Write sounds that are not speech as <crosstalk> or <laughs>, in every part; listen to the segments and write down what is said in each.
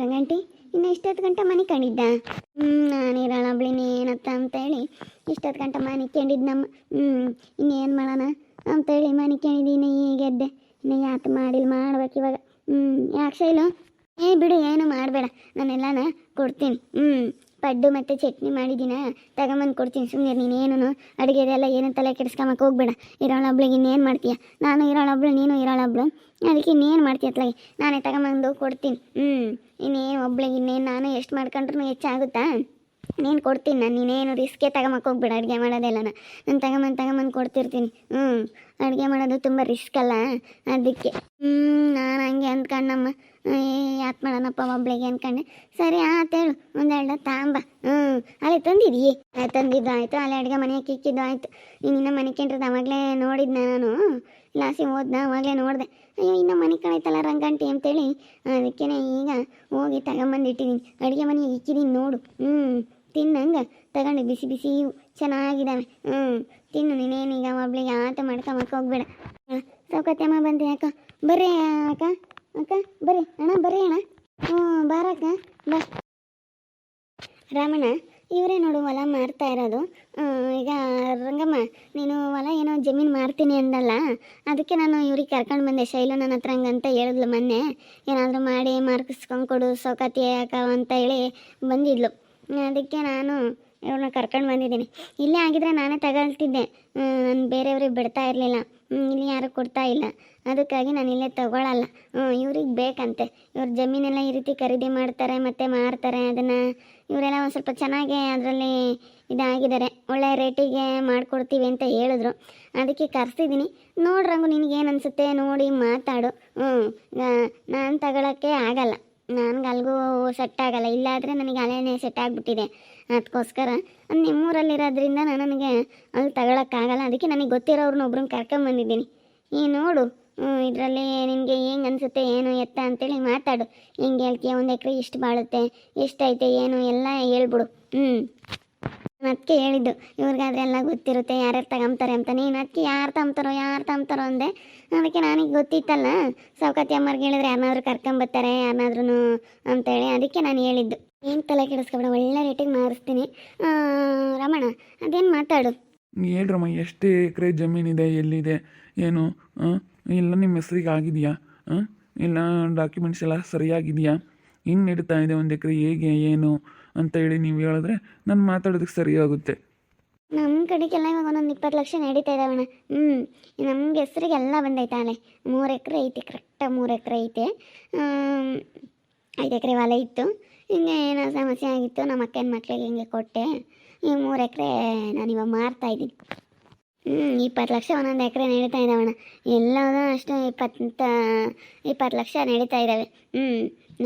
ರಂಗಂಟಿ ಇನ್ನು ಇಷ್ಟೊತ್ತು ಗಂಟೆ ಮನೆ ಕಂಡಿದ್ದ? ಹ್ಞೂ ನಾನು ಇರೋಣ ಬಿಳಿನಿ ಏನತ್ತ ಅಂತೇಳಿ ಇಷ್ಟೊತ್ತು ಗಂಟೆ ಮನೆ ಕಂಡಿದ್ದು ನಮ್ಮ ಹ್ಞೂ ಇನ್ನೇನು ಮಾಡೋಣ ಅಂತೇಳಿ ಮನೆ ಈಗ ಎದ್ದೆ ಇನ್ನು ಯಾತು ಮಾಡಿಲ್ಲ ಮಾಡ್ಬೇಕು ಇವಾಗ. ಹ್ಞೂ ಯಾಕೆ ಶೈಲು? ಏ ಬಿಡು, ಏನು ಮಾಡಬೇಡ. ನಾನೆಲ್ಲನ ಕೊಡ್ತೀನಿ. ಹ್ಞೂ ಪಡ್ಡು ಮತ್ತು ಚಟ್ನಿ ಮಾಡಿದ್ದೀನ ತಗೊಂಬಂದು ಕೊಡ್ತೀನಿ. ಸುಮ್ಮನೆ ನೀನೇನು ಅಡುಗೆದೆಲ್ಲ ಏನು ತಲೆ ಕೆಡಿಸ್ಕೊಂಬಕ್ಕೆ ಹೋಗ್ಬೇಡ. ಇರೋಳೊಬ್ಳಿಗೆ ಇನ್ನೇನು ಮಾಡ್ತೀಯ? ನಾನು ಇರೋಳೊಬ್ಳು ನೀನು ಇರೋಳೊಬ್ಳು ಅದಕ್ಕೆ ಇನ್ನೇನು ಮಾಡ್ತೀಯ ಅತ್ಲಾಗೆ? ನಾನೇ ತಗೊಂಬಂದು ಕೊಡ್ತೀನಿ. ಹ್ಞೂ ಇನ್ನೇನು ಒಬ್ಳಿಗೆ ಇನ್ನೇನು ನಾನು ಎಷ್ಟು ಮಾಡ್ಕೊಂಡ್ರೂ ಹೆಚ್ಚಾಗುತ್ತಾ? ನೀನು ಕೊಡ್ತೀನಿ ನಾನು. ನೀನೇನು ರಿಸ್ಕೇ ತಗೊಂಬಕ್ಕೆ ಹೋಗ್ಬೇಡ. ಅಡುಗೆ ಮಾಡೋದೆಲ್ಲ ನಾನು ತಗೊಂಬಂದು ತಗೊಂಬಂದು ಕೊಡ್ತಿರ್ತೀನಿ. ಹ್ಞೂ ಅಡುಗೆ ಮಾಡೋದು ತುಂಬ ರಿಸ್ಕ್ ಅಲ್ಲ? ಅದಕ್ಕೆ. ಹ್ಞೂ ನಾನು ಹಂಗೆ ಅಂದ್ಕೊಂಡಮ್ಮ. ಯಾಕೆ ಮಾಡೋಣಪ್ಪ ಒಬ್ಳಿಗೆ ಅಂದ್ಕೊಂಡೆ. ಸರಿ ಆತೇಳು ಒಂದೆರಡು ತಾಂಬ. ಹ್ಞೂ ಅಲ್ಲಿ ತಂದಿದೀ ತಂದಿದ್ದು ಆಯಿತು. ಅಲ್ಲಿ ಅಡುಗೆ ಮನೆ ಕಿಕ್ಕಿದ್ದು ಆಯಿತು. ಇನ್ನೂ ಮನೆ ಕೆಂಡ್ರದ್ದು ಅವಾಗಲೇ ನೋಡಿದ್ನ ನಾನು. ಲಾಸಿ ಓದ್ನ ಅವಾಗಲೇ ನೋಡಿದೆ. ಅಯ್ಯೋ, ಇನ್ನೂ ಮನೆ ಕಳೈತಲ್ಲ ರಂಗಂಟಿ ಅಂತೇಳಿ. ಅದಕ್ಕೆ ಈಗ ಹೋಗಿ ತಗೊಂಬಂದಿಟ್ಟಿದ್ದೀನಿ ಅಡುಗೆ ಮನೆ ಇಕ್ಕಿದ್ದೀನಿ ನೋಡು. ಹ್ಞೂ ತಿನ್ನಂಗೆ? ತಗೊಂಡು ಬಿಸಿ ಬಿಸಿ ಚೆನ್ನಾಗಿದ್ದಾವೆ ಹ್ಞೂ ತಿನ್ನು, ನೀನೇನೀಗ ಒಬ್ಳಿಗೆ ಆಟ ಮಾಡ್ಕೊಂಬಕ್ಕೆ ಹೋಗ್ಬೇಡ. ಸೌಕತ್ಯಮ್ಮ ಬಂದೆ ಅಕ್ಕ. ಬರ್ರಿ ಅಕ್ಕ. ಅಕ್ಕ, ಬರ್ರಿ. ಅಣ್ಣ ಬರ್ರಿ ಅಣ್ಣ. ಹ್ಞೂ, ಬಾರಕ್ಕ. ಬಾ. ರಾಮಣ್ಣ, ಇವರೇ ನೋಡು ಹೊಲ ಮಾರ್ತಾ ಇರೋದು. ಈಗ ರಂಗಮ್ಮ, ನೀನು ಹೊಲ ಏನೋ ಜಮೀನು ಮಾರ್ತೀನಿ ಅಂದಲ್ಲ? ಅದಕ್ಕೆ ನಾನು ಇವ್ರಿಗೆ ಕರ್ಕೊಂಡು ಬಂದೆ. ಶೈಲು ನನ್ನ ಹತ್ರ ಹಂಗಂತ ಹೇಳಿದ್ಲು ಮೊನ್ನೆ. ಏನಾದರೂ ಮಾಡಿ ಮಾರ್ಕಿಸ್ಕೊಂಡು ಕೊಡು ಸೌಕತಿ ಅಕ್ಕ ಅಂತ ಹೇಳಿ ಬಂದಿದ್ಲು. ಅದಕ್ಕೆ ನಾನು ಇವ್ರನ್ನ ಕರ್ಕೊಂಡು ಬಂದಿದ್ದೀನಿ. ಇಲ್ಲೇ ಆಗಿದ್ರೆ ನಾನೇ ತಗೊಳ್ತಿದ್ದೆ. ನಾನು ಬೇರೆಯವ್ರಿಗೆ ಬಿಡ್ತಾ ಇರಲಿಲ್ಲ. ಇಲ್ಲಿ ಯಾರು ಕೊಡ್ತಾ ಇಲ್ಲ. ಅದಕ್ಕಾಗಿ ನಾನು ಇಲ್ಲೇ ತಗೊಳ್ಳಲ್ಲ ಇವ್ರಿಗೆ ಬೇಕಂತೆ. ಇವ್ರ ಜಮೀನೆಲ್ಲ ಈ ರೀತಿ ಖರೀದಿ ಮಾಡ್ತಾರೆ ಮತ್ತು ಮಾರ್ತಾರೆ. ಅದನ್ನು ಇವರೆಲ್ಲ ಒಂದು ಸ್ವಲ್ಪ ಚೆನ್ನಾಗಿ ಅದರಲ್ಲಿ ಇದಾಗಿದ್ದಾರೆ. ಒಳ್ಳೆ ರೇಟಿಗೆ ಮಾಡಿಕೊಡ್ತೀವಿ ಅಂತ ಹೇಳಿದ್ರು. ಅದಕ್ಕೆ ಕರೆಸಿದ್ದೀನಿ. ನೋಡ್ರಂಗು ನಿನಗೇನು ಅನಿಸುತ್ತೆ ನೋಡಿ ಮಾತಾಡು. ಹ್ಞೂ ನಾನು ತಗೊಳ್ಳೋಕ್ಕೆ ಆಗಲ್ಲ. ನನಗೆ ಅಲ್ಗೂ ಸೆಟ್ ಆಗಲ್ಲ ಇಲ್ಲಾದರೆ ನನಗೆ ಅಲೇನೇ ಸೆಟ್ ಆಗಿಬಿಟ್ಟಿದೆ ಅದಕ್ಕೋಸ್ಕರ ನಿಮ್ಮೂರಲ್ಲಿರೋದ್ರಿಂದ ನಾನು ನನಗೆ ಅಲ್ಲಿ ತಗೊಳಕ್ಕಾಗಲ್ಲ. ಅದಕ್ಕೆ ನನಗೆ ಗೊತ್ತಿರೋರ್ನ ಒಬ್ರನ್ನ ಕರ್ಕೊಂಬಂದಿದ್ದೀನಿ ಈ ನೋಡು ಇದರಲ್ಲಿ ನಿನಗೆ ಹೆಂಗೆ ಅನಿಸುತ್ತೆ, ಏನು ಎತ್ತ ಅಂತೇಳಿ ಮಾತಾಡು. ಹೆಂಗೆ ಹೇಳ್ತೀಯ, ಒಂದು ಎಕರೆ ಇಷ್ಟು ಬಾಳುತ್ತೆ ಎಷ್ಟೈತೆ ಏನು, ಎಲ್ಲ ಹೇಳ್ಬಿಡು. ಹ್ಞೂ ಅದಕ್ಕೆ ಹೇಳಿದ್ದು, ಇವ್ರಿಗಾದ್ರೆ ಎಲ್ಲ ಗೊತ್ತಿರುತ್ತೆ, ಯಾರ್ಯಾರು ತಗೊಂತಾರೆ ಅಂತ. ನೀನು ಅದಕ್ಕೆ ಯಾರು ತಗೊಂತಾರೋ ಯಾರು ತಗೊಂತಾರೋ ಅಂದೆ. ಅದಕ್ಕೆ ನನಗೆ ಗೊತ್ತಿತ್ತಲ್ಲ ಸೌಕತಿ ಅಮ್ಮರ್ಗೆ ಹೇಳಿದ್ರೆ ಯಾರನ್ನಾದ್ರೂ ಕರ್ಕೊಂಬತ್ತಾರೆ ಯಾರನ್ನಾದ್ರೂ ಅಂತೇಳಿ. ಅದಕ್ಕೆ ನಾನು ಹೇಳಿದ್ದು. ಏನು ತಲೆ ಕೆಡಿಸ್ಕೊಬೇಡ, ಒಳ್ಳೆ ರೇಟಿಗೆ ಮಾರಿಸ್ತೀನಿ. ರಮಣ, ಅದೇನು ಮಾತಾಡು? ಹೇಳ್ರಮ್ಮ ಎಷ್ಟು ಎಕರೆ ಜಮೀನಿದೆ, ಎಲ್ಲಿದೆ, ಏನು ಇಲ್ಲ ನಿಮ್ಮ ಹೆಸ್ರಿಗೆ ಆಗಿದೆಯಾ ಇಲ್ಲ ಡಾಕ್ಯುಮೆಂಟ್ಸ್ ಎಲ್ಲ ಸರಿಯಾಗಿದೆಯಾ? ಇನ್ನು ನಡೀತಾ ಇದೆ ಒಂದು ಎಕರೆ ಹೇಗೆ, ಏನು? ಅಂತ ಹೇಳಿ ನೀವು ಹೇಳಿದ್ರೆ ನಾನು ಮಾತಾಡೋದಕ್ಕೆ ಸರಿಯಾಗುತ್ತೆ ನಮ್ಮ ಕಡೆಗೆಲ್ಲ ಇವಾಗ ಒಂದೊಂದು ಇಪ್ಪತ್ತು ಲಕ್ಷ ನಡೀತಾ ಅಣ್ಣ. ಹ್ಞೂ ನಮ್ಗೆ ಹೆಸ್ರಿಗೆಲ್ಲ ಬಂದೈತೆ ಆಲೆ ಮೂರು ಎಕರೆ ಐತಿ ಕರೆಕ್ಟಾಗಿ ಮೂರು ಎಕರೆ ಐತೆ. ಐದು ಎಕರೆ ಹೊಲ ಇತ್ತು. ಹಿಂಗೆ ಏನೋ ಸಮಸ್ಯೆ ಆಗಿತ್ತು ನಮ್ಮ ಅಕ್ಕನ ಮಕ್ಕಳಿಗೆ ಹಿಂಗೆ ಕೊಟ್ಟೆ. ಈ ಮೂರು ಎಕರೆ ನಾನು ಇವಾಗ ಮಾರ್ತಾ ಇದ್ದೀನಿ. ಹ್ಞೂ ಇಪ್ಪತ್ತು ಲಕ್ಷ ಒಂದೊಂದು ಎಕರೆ ನಡೀತಾ ಇದ್ದಾವಣ್ಣ ಎಲ್ಲದೂ ಅಷ್ಟು ಇಪ್ಪತ್ತು ಇಪ್ಪತ್ತು ಲಕ್ಷ ನಡೀತಾ ಇದ್ದಾವೆ ಹ್ಞೂ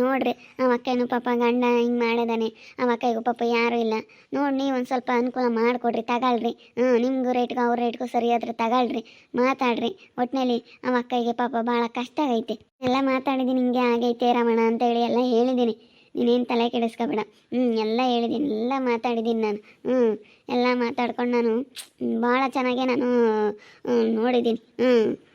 ನೋಡ್ರಿ ಆ ಅಕ್ಕನೂ ಪಾಪ ಗಂಡ ಹಿಂಗೆ ಮಾಡಿದಾನೆ ಆ ಅಕ್ಕಗೂ ಪಾಪ ಯಾರೂ ಇಲ್ಲ. ನೋಡಿ ನೀವು ಒಂದು ಸ್ವಲ್ಪ ಅನುಕೂಲ ಮಾಡಿಕೊಡ್ರಿ, ತಗೊಳ್ರಿ. ಹ್ಞೂ ನಿಮಗೂ ರೇಟ್ಗೂ ಅವ್ರ ರೇಟ್ಗೂ ಸರಿಯಾದ್ರೆ ತಗೊಳ್ರಿ, ಮಾತಾಡ್ರಿ. ಒಟ್ಟಿನಲ್ಲಿ ಆ ಅಕ್ಕಗೆ ಪಾಪ ಭಾಳ ಕಷ್ಟ ಆಗೈತೆ. ಎಲ್ಲ ಮಾತಾಡಿದ್ದೀನಿ ಹಿಂಗೆ ಆಗೈತೆ ರಮಣ ಅಂತೇಳಿ ಎಲ್ಲ ಹೇಳಿದ್ದೀನಿ ನೀನೇನು ತಲೆ ಕೆಡಿಸ್ಕೊಬೇಡ. ಹ್ಞೂ ಎಲ್ಲ ಹೇಳಿದ್ದೀನಿ ಎಲ್ಲ ಮಾತಾಡಿದ್ದೀನಿ ನಾನು. ಹ್ಞೂ ಎಲ್ಲ ಮಾತಾಡ್ಕೊಂಡು ನಾನು ಭಾಳ ಚೆನ್ನಾಗೆ ನಾನು ನೋಡಿದ್ದೀನಿ ಹ್ಞೂ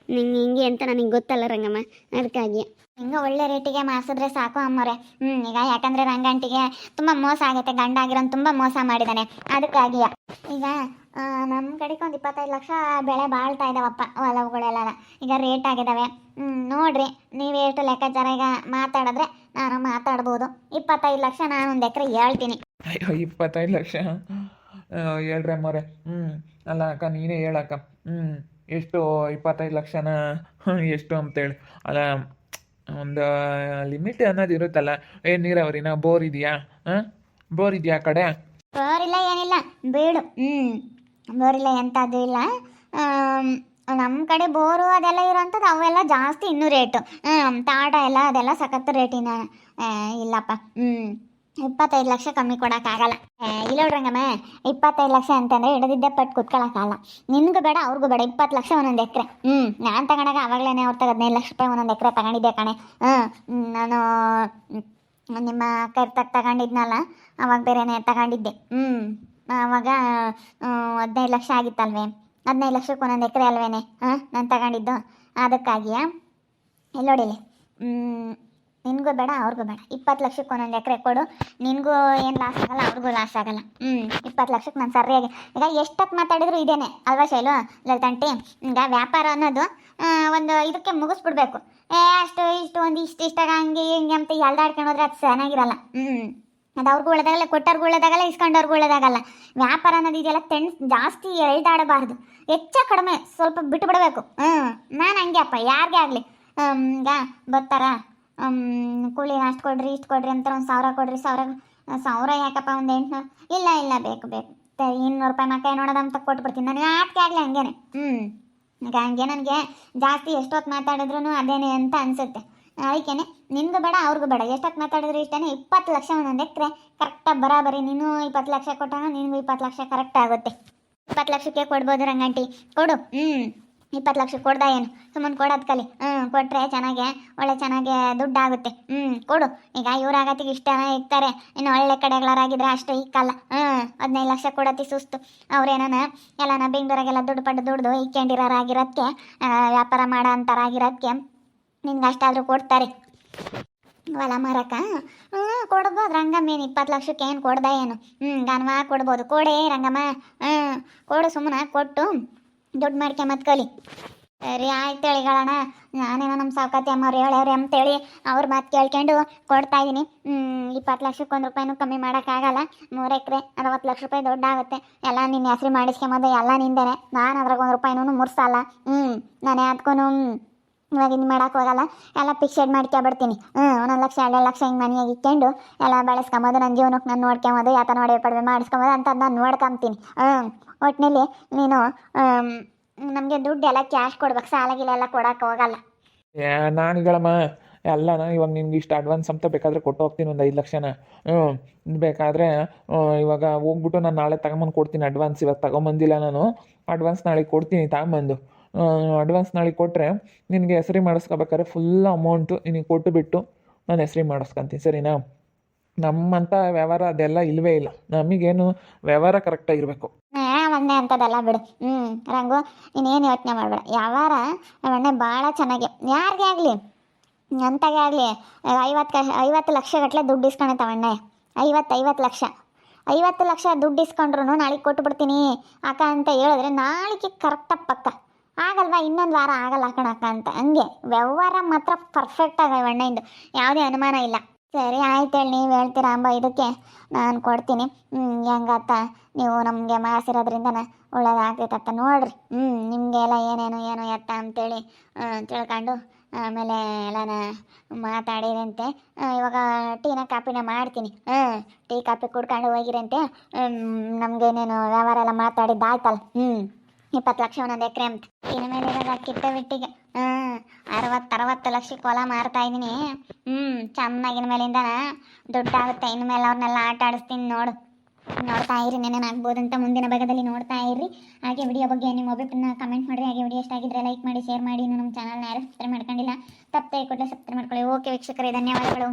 ನಿಂಗೆ ಹಿಂಗೆ ಅಂತ ನನಗೆ ಗೊತ್ತಲ್ಲ ರಂಗಮ್ಮ ಅದಕ್ಕಾಗಿ ಹಿಂಗೆ ಒಳ್ಳೆ ರೇಟಿಗೆ ಮಾರಿಸಿದ್ರೆ ಸಾಕು ಅಮ್ಮವ್ರೆ. ಹ್ಞೂ ಈಗ ಯಾಕಂದರೆ ರಂಗಂಟಿಗೆ ತುಂಬ ಮೋಸ ಆಗುತ್ತೆ ಗಂಡ ಆಗಿರೋನು ತುಂಬ ಮೋಸ ಮಾಡಿದ್ದಾನೆ ಅದಕ್ಕಾಗಿಯ ಈಗ ನಮ್ಮ ಕಡೆಗೆ ಒಂದು ಇಪ್ಪತ್ತೈದು ಲಕ್ಷ ಬೆಳೆ ಬಾಳ್ತಾ ಇದ್ದಾವಪ್ಪ ಹೊಲವುಗಳೆಲ್ಲ ಈಗ ರೇಟ್ ಆಗಿದ್ದಾವೆ ಹ್ಞೂ ನೋಡಿರಿ ನೀವು ಎಷ್ಟು ಲೆಕ್ಕಾಚಾರ ಈಗ ಮಾತಾಡಿದ್ರೆ ನಾನು ಮಾತಾಡ್ಬೋದು. ಇಪ್ಪತ್ತೈದು ಲಕ್ಷ ನಾನು ಒಂದು ಎಕರೆ ಹೇಳ್ತೀನಿ. ಅಯ್ಯೋ ಇಪ್ಪತ್ತೈದು ಲಕ್ಷ? ಹೇಳ್ರಿ ಅಮ್ಮವ್ರೆ. ಹ್ಞೂ ಅಲ್ಲ ಅಕ್ಕ ನೀನೇ ಹೇಳಕ್ಕ. ಹ್ಞೂ ಎಷ್ಟು ಇಪ್ಪತ್ತೈದು ಲಕ್ಷನ <laughs> ಎಷ್ಟು ಅಂತೇಳಿ. ಅಲ್ಲ ಒಂದು ಲಿಮಿಟ್ ಅನ್ನೋದು ಇರುತ್ತಲ್ಲ. ಏ ನೀರಾವರಿನ ಬೋರ್ ಇದೆಯಾ? ಹಾಂ ಬೋರ್ ಇದೆಯಾ ಆ ಕಡೆ? ಇಲ್ಲ ಏನಿಲ್ಲ. ಬೀಡು. ಹ್ಞೂ ಬೋರಿಲ್ಲ ಎಂಥದ್ದು ಇಲ್ಲ. ನಮ್ಮ ಕಡೆ ಬೋರು ಅದೆಲ್ಲ ಇರೋಂಥದ್ದು ಅವೆಲ್ಲ ಜಾಸ್ತಿ ಇನ್ನೂ ರೇಟು. ಹ್ಞೂ ತಾಟ ಎಲ್ಲ ಅದೆಲ್ಲ ಸಖತ್ತು ರೇಟಿನ ಇಲ್ಲಪ್ಪ. ಹ್ಞೂ ಇಪ್ಪತ್ತೈದು ಲಕ್ಷ ಕಮ್ಮಿ ಕೊಡೋಕ್ಕಾಗಲ್ಲ. ಇಲ್ಲ ರಂಗಮ್ಮ ಇಪ್ಪತ್ತೈದು ಲಕ್ಷ ಅಂತಂದರೆ ಹಿಡಿದಿದ್ದೆ ಪಟ್ಟು ಕುತ್ಕೊಳ್ಳೋಕ್ಕಾಗಲ್ಲ ನಿನಗೂ ಬೇಡ, ಅವ್ರಿಗೂ ಬೇಡ, ಇಪ್ಪತ್ತು ಲಕ್ಷ ಒಂದೊಂದು ಎಕರೆ. ಹ್ಞೂ ನಾನು ತಗೊಂಡಾಗ ಆವಾಗಲೇ ಅವ್ರು ತಗ ಹದಿನೈದು ಲಕ್ಷ ರೂಪಾಯಿ ಒಂದೊಂದು ಎಕರೆ ತಗೊಂಡಿದ್ದೆ ಕಣೆ. ಹ್ಞೂ ನಾನು ನಿಮ್ಮ ಕರ್ತಕ್ಕೆ ತಗೊಂಡಿದ್ನಲ್ಲ, ಅವಾಗ ಬೇರೆನೇ ತಗೊಂಡಿದ್ದೆ. ಹ್ಞೂ ಅವಾಗ ಹದಿನೈದು ಲಕ್ಷ ಆಗಿತ್ತಲ್ವೇ? ಹದಿನೈದು ಲಕ್ಷಕ್ಕೆ ಒಂದೊಂದು ಎಕರೆ ಅಲ್ವೇನೆ? ಹಾಂ, ನಾನು ತಗೊಂಡಿದ್ದು. ಅದಕ್ಕಾಗಿಯಾ? ಇಲ್ಲಿ ನೋಡಿಲಿ ನಿನಗೂ ಬೇಡ, ಅವ್ರಿಗೂ ಬೇಡ. ಇಪ್ಪತ್ತು ಲಕ್ಷಕ್ಕೆ ಒಂದೊಂದು ಎಕರೆ ಕೊಡು. ನಿನಗೂ ಏನು ಲಾಸ್ ಆಗಲ್ಲ, ಅವ್ರಿಗೂ ಲಾಸ್ ಆಗಲ್ಲ. ಹ್ಞೂ ಇಪ್ಪತ್ತು ಲಕ್ಷಕ್ಕೆ ನಾನು ಸರಿಯಾಗಿ. ಈಗ ಎಷ್ಟಕ್ಕೆ ಮಾತಾಡಿದ್ರು ಇದೇನೆ, ಅಲ್ವಾ ಶೈಲು? ಲಲಿತಂಟಿ, ಈಗ ವ್ಯಾಪಾರ ಅನ್ನೋದು ಒಂದು ಇದಕ್ಕೆ ಮುಗಿಸ್ಬಿಡ್ಬೇಕು. ಏ, ಅಷ್ಟು ಇಷ್ಟು, ಒಂದು ಇಷ್ಟು ಇಷ್ಟಾಗ ಹಂಗೆ ಹಿಂಗೆ ಅಂತ ಎಳ್ದಾಡ್ಕೊಂಡು ಹೋದ್ರೆ ಅದು ಚೆನ್ನಾಗಿರಲ್ಲ. ಹ್ಞೂ ಅದು ಅವ್ರಿಗೂ ಉಳ್ದಾಗಲ್ಲ ಕೊಟ್ಟವ್ರಿಗೂ ಒಳ್ಳೇದಾಗಲ್ಲ, ಇಸ್ಕೊಂಡವ್ರಿಗೂ ಒಳ್ಳೇದಾಗಲ್ಲ. ವ್ಯಾಪಾರ ಅನ್ನೋದು ಇದೆಲ್ಲ ತೆಣ್ ಜಾಸ್ತಿ ಎಳ್ದಾಡಬಾರ್ದು ಹೆಚ್ಚ ಕಡಿಮೆ, ಸ್ವಲ್ಪ ಬಿಟ್ಟು ಬಿಡಬೇಕು ಹ್ಞೂ ನಾನು ಹಂಗೆ ಅಪ್ಪ, ಯಾರಿಗೇ ಆಗಲಿ. ಈಗ ಬರ್ತಾರ? ಕೂಲಿ ಅಷ್ಟು ಕೊಡ್ರಿ ಇಷ್ಟು ಕೊಡ್ರಿ ಅಂತ ಒಂದು ಸಾವಿರ ಕೊಡ್ರಿ ಸಾವಿರ ಸಾವಿರ ಯಾಕಪ್ಪ ಒಂದು ಎಂಟುನೂರು? ಇಲ್ಲ ಇಲ್ಲ ಬೇಕು ಬೇಕು. ಇನ್ನೂರು ರೂಪಾಯಿ ಮಕ್ಕ ನೋಡೋದಂತ ಕೊಟ್ಬಿಡ್ತೀನಿ. ನನಗೆ ಆಟಕ್ಕೆ ಆಗಲಿ ಹಂಗೇನೆ. ಹ್ಞೂ ಈಗ ಹಂಗೆ ನನಗೆ ಜಾಸ್ತಿ ಎಷ್ಟೊತ್ತು ಮಾತಾಡಿದ್ರು ಅದೇನೆ ಅಂತ ಅನಿಸುತ್ತೆ. ಅದಕ್ಕೇನೆ ನಿನ್ಗೂ ಬೇಡ ಅವ್ರಿಗೂ ಬೇಡ. ಎಷ್ಟೊತ್ತು ಮಾತಾಡಿದ್ರು ಇಷ್ಟೇ ಇಪ್ಪತ್ತು ಲಕ್ಷ ಒಂದೊಂದು ಎಕರೆ ಕರೆಕ್ಟಾಗಿ ಬರಾಬರಿ. ನೀನು ಇಪ್ಪತ್ತು ಲಕ್ಷ ಕೊಟ್ಟಾಗ ನಿನಗೂ ಇಪ್ಪತ್ತು ಲಕ್ಷ ಕರೆಕ್ಟ್ ಆಗುತ್ತೆ. ಇಪ್ಪತ್ತು ಲಕ್ಷಕ್ಕೆ ಕೊಡ್ಬೋದು ರಂಗಂಟಿ. ಕೊಡು. ಹ್ಞೂ ಇಪ್ಪತ್ತು ಲಕ್ಷ ಕೊಡ್ದ ಏನು? ಸುಮ್ಮನೆ ಕೊಡೋದು ಕಲಿ. ಹ್ಞೂ ಕೊಟ್ಟರೆ ಚೆನ್ನಾಗೆ, ಒಳ್ಳೆ ಚೆನ್ನಾಗೆ ದುಡ್ಡಾಗುತ್ತೆ. ಹ್ಞೂ ಕೊಡು. ಈಗ ಇವ್ರಾಗತ್ತಿಗೆ ಇಷ್ಟ ಇರ್ತಾರೆ ಇನ್ನು ಒಳ್ಳೆ ಕಡೆಗಳಾಗಿದ್ರೆ ಅಷ್ಟು ಇಕ್ಕಲ್ಲ. ಹ್ಞೂ ಹದಿನೈದು ಲಕ್ಷ ಕೊಡತ್ತಿ ಸುಸ್ತು. ಅವ್ರೇನ ಎಲ್ಲನ ಬೆಂಗಳೂರಾಗೆಲ್ಲ ದುಡ್ಡು ಪಡ್ಡು ದುಡ್ದು ಇಕ್ಕೊಂಡಿರೋರಾಗಿರೋದಕ್ಕೆ ವ್ಯಾಪಾರ ಮಾಡೋ ಅಂತಾರಾಗಿರೋದಕ್ಕೆ ನಿನ್ಗೆ ಅಷ್ಟಾದರೂ ಕೊಡ್ತಾರೆ. ಹೊಲ ಮಾರಕ? ಹ್ಞೂ ಕೊಡ್ಬೋದು. ರಂಗಮ್ಮ ಏನು ಇಪ್ಪತ್ತು ಲಕ್ಷಕ್ಕೆ ಏನು ಕೊಡ್ದ ಏನು? ಹ್ಞೂ ಗನ್ವಾ ಕೊಡ್ಬೋದು. ಕೊಡೇ ರಂಗಮ್ಮ. ಹ್ಞೂ ಕೊಡು ಸುಮ್ಮನೆ, ಕೊಟ್ಟು. ದುಡ್ಡು ಮಾಡ್ಕೊಂಬತ್ ಕಲಿ. ರೀ, ಆಯ್ತು ಹೇಳಿಗಳಣ್ಣ ನಾನೇನೋ ನಮ್ಮ ಸಾವ್ಕಾತಿ ಅಮ್ಮವ್ರು ಹೇಳ್ಯಾವ್ರಿ ಅಂತೇಳಿ ಅವ್ರ ಮಾತು ಕೇಳ್ಕೊಂಡು ಕೊಡ್ತಾ ಇದ್ದೀನಿ ಇಪ್ಪತ್ತು ಲಕ್ಷಕ್ಕೆ ಒಂದು ರೂಪಾಯಿನೂ ಕಮ್ಮಿ ಮಾಡೋಕ್ಕಾಗಲ್ಲ ಮೂರು ಎಕರೆ ಅರವತ್ತು ಲಕ್ಷ ರೂಪಾಯಿ ದೊಡ್ಡ ಆಗುತ್ತೆ. ಎಲ್ಲ ನಿನ್ನ ಹೆಸರು ಮಾಡಿಸ್ಕೊಂಬೋದು ಎಲ್ಲ ನಿಂದೇನೆ. ನಾನು ಅದ್ರಾಗ ಒಂದು ರೂಪಾಯಿನೂ ಮುರ್ಸಲ್ಲ. ಹ್ಞೂ ನಾನು ಯಾತ್ಗೂ ಇವಾಗ ಇನ್ನು ಮಾಡಕ್ಕೆ ಹೋಗಲ್ಲ. ಎಲ್ಲ ಫಿಕ್ಸೆಡ್ ಮಾಡ್ಕೊಬಿಡ್ತೀನಿ ಹ್ಞೂ ಒಂದೊಂದು ಲಕ್ಷ, ಎರಡು ಲಕ್ಷ ಹಿಂಗೆ ಮನೆಯಾಗಿ ಇಟ್ಕೊಂಡು ಎಲ್ಲ ಬೆಳೆಸ್ಕೊಂಬೋದು ನನ್ನ ಜೀವನಕ್ಕೆ ನಾನು ನೋಡ್ಕೊಂಬೋದು ಯಾತ ನೋಡಿ ಪಡವೆ ಮಾಡಿಸ್ಕೊಂಬೋದು ಅಂತ ನಾನು ನೋಡ್ಕೊಂತೀನಿ. ಹ್ಞೂ ಒಟ್ಟಿನಲ್ಲಿ ನೀನು ನಮಗೆ ದುಡ್ಡು ಎಲ್ಲ ಕ್ಯಾಶ್ ಕೊಡ್ಬೇಕು, ಸಾಲ ಗಿಲ ಎಲ್ಲ ಕೊಡಕ್ಕೆ ಹೋಗಲ್ಲ. ಏ ಹೇಳಮ್ಮ, ಎಲ್ಲನ ಇವಾಗ ನಿಮ್ಗೆ ಇಷ್ಟು ಅಡ್ವಾನ್ಸ್ ಅಂತ ಬೇಕಾದರೆ ಕೊಟ್ಟು ಹೋಗ್ತೀನಿ ಒಂದು ಐದು ಲಕ್ಷನ. ಹ್ಞೂ ಬೇಕಾದರೆ ಇವಾಗ ಹೋಗ್ಬಿಟ್ಟು ನಾನು ನಾಳೆ ತಗೊಂಬಂದು ಕೊಡ್ತೀನಿ ಅಡ್ವಾನ್ಸ್ ಇವಾಗ ತಗೊಂಬಂದಿಲ್ಲ ನಾನು. ಅಡ್ವಾನ್ಸ್ ನಾಳೆ ಕೊಡ್ತೀನಿ, ತಗೊಂಬಂದು. ಅಡ್ವಾನ್ಸ್ ನಾಳೆ ಕೊಟ್ಟರೆ ನಿನಗೆ ಹೆಸರಿ ಮಾಡಿಸ್ಕೋಬೇಕಾದ್ರೆ ಫುಲ್ ಅಮೌಂಟು ನಿನಗೆ ಕೊಟ್ಟು ಬಿಟ್ಟು ನಾನು ಹೆಸರಿ ಮಾಡಿಸ್ಕೊತೀನಿ, ಸರಿನಾ? ನಮ್ಮಂಥ ವ್ಯವಹಾರ ಅದೆಲ್ಲ ಇಲ್ಲವೇ ಇಲ್ಲ. ನಮಗೇನು ವ್ಯವಹಾರ ಕರೆಕ್ಟಾಗಿರಬೇಕು ಒಂದೇ ಅಂಥದ್ದೆಲ್ಲ ಬಿಡು. ಹ್ಞೂ ರಂಗು, ಇನ್ನೇನು ಯೋಚನೆ ಮಾಡಬೇಡ. ವ್ಯವಹಾರ ಅಣ್ಣೆ ಭಾಳ ಚೆನ್ನಾಗಿ, ಯಾರಿಗೆ ಆಗಲಿ? ಅಂತಾಗೆ ಆಗಲಿ? ಐವತ್ತು ಐವತ್ತು ಲಕ್ಷ ಗಟ್ಟಲೆ ದುಡ್ಡು ಇಸ್ಕೊಂಡೈತವ ಅಣ್ಣ ಐವತ್ತು ಐವತ್ತು ಲಕ್ಷ. ಐವತ್ತು ಲಕ್ಷ ದುಡ್ಡು ಇಸ್ಕೊಂಡ್ರು ನಾಳೆಗೆ ಕೊಟ್ಟು ಬಿಡ್ತೀನಿ ಅಕ್ಕ ಅಂತ ಹೇಳಿದ್ರೆ ನಾಳೆಗೆ ಕರೆಕ್ಟಾಗಿ ಪಕ್ಕ. ಆಗಲ್ವಾ, ಇನ್ನೊಂದು ವಾರ ಆಗಲ್ಲ ಕಣಕ್ಕ ಅಂತ. ಹಂಗೆ, ವ್ಯವಹಾರ ಮಾತ್ರ ಪರ್ಫೆಕ್ಟ್ ಆಗ ಅಣ್ಣಂದು ಯಾವುದೇ ಅನುಮಾನ ಇಲ್ಲ. ಸರಿ, ಆಯ್ತು ಹೇಳಿ, ನೀವು ಹೇಳ್ತೀರಾ ಅಂಬ, ಇದಕ್ಕೆ ನಾನು ಕೊಡ್ತೀನಿ. ಹ್ಞೂ ಹೆಂಗತ್ತ? ನೀವು ನಮಗೆ ಮಾಡಿಸಿರೋದ್ರಿಂದ ಒಳ್ಳೇದಾಗ್ತೈತತ್ತ ನೋಡ್ರಿ. ಹ್ಞೂ ನಿಮಗೆಲ್ಲ ಏನೇನು, ಏನು ಎತ್ತ ಅಂತೇಳಿ ತಿಳ್ಕೊಂಡು, ಆಮೇಲೆ ಎಲ್ಲನ ಮಾತಾಡಿರಂತೆ. ಇವಾಗ ಟೀನ ಕಾಪಿನ ಮಾಡ್ತೀನಿ. ಹಾಂ ಟೀ ಕಾಪಿ ಕುಡ್ಕೊಂಡು ಹೋಗಿರಂತೆ. ನಮಗೇನೇನು ವ್ಯವಹಾರ ಎಲ್ಲ ಮಾತಾಡಿದ್ದಾಯ್ತಲ್ಲ. ಹ್ಞೂ ಇಪ್ಪತ್ತು ಲಕ್ಷ ಒಂದೊಂದು ಎಕರೆ ಅಂತ. ಇನ್ನು ಮೇಲೆ ಇವಾಗ ಕಿಟ್ಟ ಬಿಟ್ಟಿಗೆ. ಹಾಂ, ಅರವತ್ತು ಅರವತ್ತು ಲಕ್ಷ ಕೊಲ ಮಾರ್ತಾ ಇದ್ದೀನಿ ಹ್ಞೂ ಚೆನ್ನಾಗಿನ ಮೇಲಿಂದ ದುಡ್ಡಾಗುತ್ತೆ ಇನ್ನು ಮೇಲೆ ಅವ್ರನ್ನೆಲ್ಲ ಆಟ ಆಡಿಸ್ತೀನಿ ನೋಡು. ನೋಡ್ತಾ ಇರಿ ನೆನೆ ಅಂತ ಮುಂದಿನ ಭಾಗದಲ್ಲಿ ನೋಡ್ತಾ ಇರಿ. ಹಾಗೆ ವಿಡಿಯೋ ಬಗ್ಗೆ ನಿಮ್ಮ ಒಬ್ಬರನ್ನ ಕಮೆಂಟ್ ಮಾಡಿರಿ. ಹಾಗೆ ವಿಡಿಯೋ ಇಷ್ಟ ಆಗಿದ್ರೆ ಲೈಕ್ ಮಾಡಿ ಶೇರ್ ಮಾಡಿ. ಇನ್ನು ನಮ್ಮ ಚಾನಲ್ನ ಯಾರು ಸಬ್ಸ್ಕ್ರೈಬ್ ಮಾಡ್ಕೊಂಡಿಲ್ಲ, ತಪ್ಪದೆ ಕೂಡಲೇ ಸಬ್ಸ್ಕ್ರೈಬ್ ಮಾಡ್ಕೊಳ್ಳಿ. ಓಕೆ ವೀಕ್ಷಕರೇ, ಧನ್ಯವಾದಗಳು.